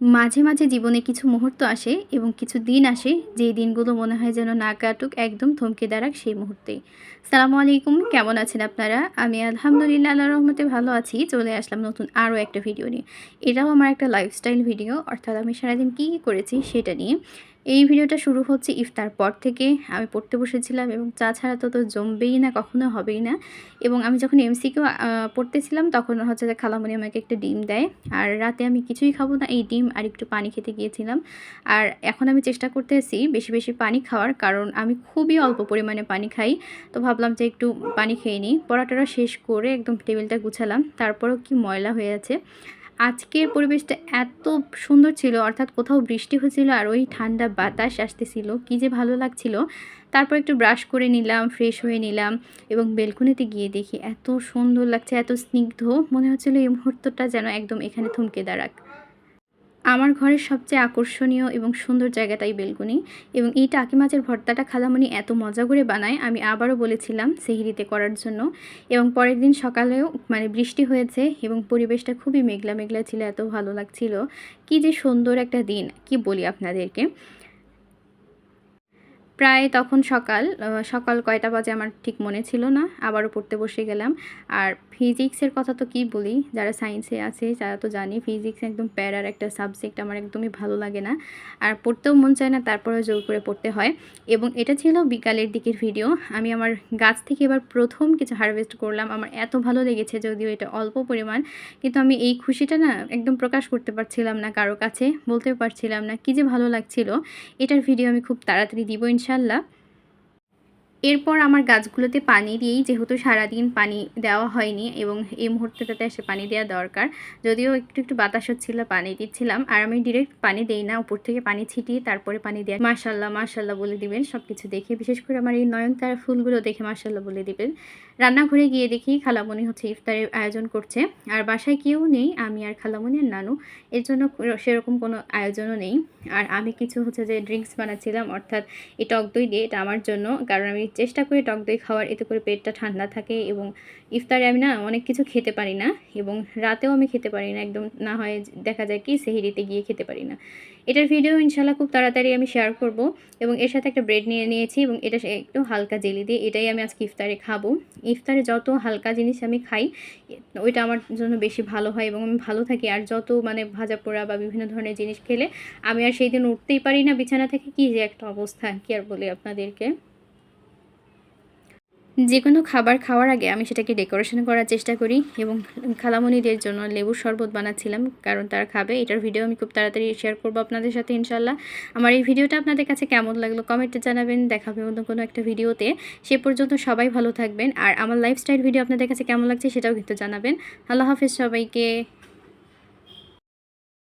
মাঝে মাঝে জীবনে কিছু মুহূর্ত আসে এবং কিছু দিন আসে যেই দিনগুলো মনে হয় যেন না কাটুক, একদম থমকে দাঁড়াক সেই মুহূর্তেই সালামু আলাইকুম, কেমন আছেন আপনারা? আমি আলহামদুলিল্লাহ আল্লাহ রহমতে ভালো আছি। চলে আসলাম নতুন আরও একটা ভিডিও নিয়ে। এটাও আমার একটা লাইফস্টাইল ভিডিও অর্থাৎ আমি সারাদিন কী কী করেছি সেটা নিয়ে। এই ভিডিওটা শুরু হচ্ছে ইফতার পর থেকে। আমি পড়তে বসেছিলাম এবং চা ছাড়া তো তো জমবেই না, কখনো হবেই না। এবং আমি যখন এমসিকেও পড়তেছিলাম তখন হচ্ছে যে খালামণি আমাকে একটা ডিম দেয়। আর রাতে আমি কিছুই খাব না, এই ডিম আর একটু পানি খেতে গিয়েছিলাম। আর এখন আমি চেষ্টা করতেছি বেশি বেশি পানি খাওয়ার, কারণ আমি খুবই অল্প পরিমাণে পানি খাই। তো ভাবলাম যে একটু পানি খেয়ে নিই। পড়াটা শেষ করে একদম টেবিলটা গুছালাম। তারপরও কি ময়লা হয়ে আছে। আজকের পরিবেশটা এত সুন্দর ছিল, অর্থাৎ কোথাও বৃষ্টি হয়েছিল আর ওই ঠান্ডা বাতাস আসতেছিল, কি যে ভালো লাগছিল। তারপর একটু ব্রাশ করে নিলাম ফ্রেশ হয়ে নিলাম এবং বেলকুনিতে গিয়ে দেখি, এত সুন্দর লাগছে, এত স্নিগ্ধ, মনে হচ্ছিল এই মুহূর্তটা যেন একদম এখানে থমকে দাঁড়াক। আমার ঘরের সবচেয়ে আকর্ষণীয় এবং সুন্দর জায়গাটাই বেলকুনি এবং এই টাকি মাছের ভর্তাটা খালামণি এত মজা করে বানায়, আমি আবারও বলেছিলাম সেহিরিতে করার জন্য। এবং পরের দিন সকালেও মানে বৃষ্টি হয়েছে এবং পরিবেশটা খুবই মেঘলা মেঘলা ছিল, এত ভালো লাগছিল। কি যে সুন্দর একটা দিন, কি বলি আপনাদেরকে? প্রায় তখন সকাল সকাল কয়টা বাজে আমার ঠিক মনে ছিল না, আবারও পড়তে বসে গেলাম। আর ফিজিক্সের কথা তো কি বলি, যারা সায়েন্সে আছে তারা তো জানি, ফিজিক্স একদম প্যারার একটা সাবজেক্ট, আমার একদমই ভালো লাগে না। আর পড়তেও মন চায় না, তারপরেও জোর করে পড়তে হয়। এবং এটা ছিল বিকালের দিকের ভিডিও আমি আমার গাছ থেকে এবার প্রথম কিছু হারভেস্ট করলাম। আমার এত ভালো লেগেছে যদিও এটা অল্প পরিমাণ, কিন্তু আমি এই খুশিটা না একদম প্রকাশ করতে পারছিলাম না কারও কাছে, বলতেও পারছিলাম না কী যে ভালো লাগছিল। এটার ভিডিও আমি খুব তাড়াতাড়ি দিব ইনশাল্লাহ hello এরপর আমার গাছগুলোতে পানি দিয়েই, যেহেতু সারাদিন পানি দেওয়া হয়নি এবং এই মুহূর্তটাতে এসে পানি দেওয়া দরকার, যদিও একটু একটু বাতাস হচ্ছিল, পানি দিচ্ছিলাম। আর আমি ডিরেক্ট পানি দেই না, উপর থেকে পানি ছিটিয়ে তারপরে পানি দেওয়া। মাশাল্লাহ মাশাল্লাহ বলে দিবেন সব কিছু দেখে, বিশেষ করে আমার এই নয়নতারা ফুলগুলো দেখে মাশাল্লাহ বলে দিবেন। রান্নাঘরে গিয়ে দেখি খালামণি হচ্ছে ইফতারের আয়োজন করছে। আর বাসায় কেউ নেই, আমি আর খালামণি আর নানু। এর জন্য সেরকম কোনো আয়োজনও নেই। আর আমি কিছু হচ্ছে যে ড্রিঙ্কস বানাচ্ছিলাম, অর্থাৎ এই টক দই দিয়ে, এটা আমার জন্য। কারণ আমি চেষ্টা করি টক দই খাওয়ার, এতে করে পেটটা ঠান্ডা থাকে এবং ইফতারে আমি না অনেক কিছু খেতে পারি না এবং রাতেও আমি খেতে পারি না। একদম না হয় দেখা যায় কি সেহিরিতে গিয়ে খেতে পারি না। এটার ভিডিও ইনশাল্লাহ খুব তাড়াতাড়ি আমি শেয়ার করব এবং এর সাথে একটা ব্রেড নিয়ে নিয়েছি এবং এটা একটু হালকা জেলি দিয়ে এটাই আমি আজকে ইফতারে খাব। ইফতারে যত হালকা জিনিস আমি খাই, ওইটা আমার জন্য বেশি ভালো হয় এবং আমি ভালো থাকি। আর যত মানে ভাজা পোড়া বা বিভিন্ন ধরনের জিনিস খেলে আমি আর সেই দিন উঠতেই পারি না বিছানা থেকে। কী যে একটা অবস্থা, কী আর বলি আপনাদেরকে? যে কোনো খাবার খাওয়ার আগে আমি সেটাকে ডেকোরেশন করার চেষ্টা করি এবং খালামণিদের জন্য লেবুর শরবত বানাচ্ছিলাম, কারণ তারা খাবে। এটার ভিডিও আমি খুব তাড়াতাড়ি শেয়ার করব আপনাদের সাথে ইনশাল্লাহ আমার এই ভিডিওটা আপনাদের কাছে কেমন লাগল কমেন্টে জানাবেন। দেখাবে অন্য কোনো একটা ভিডিওতে সে পর্যন্ত সবাই ভালো থাকবেন। আর আমার লাইফস্টাইল ভিডিও আপনাদের কাছে কেমন লাগছে সেটাও কিন্তু জানাবেন। আল্লাহ হাফিজ সবাইকে।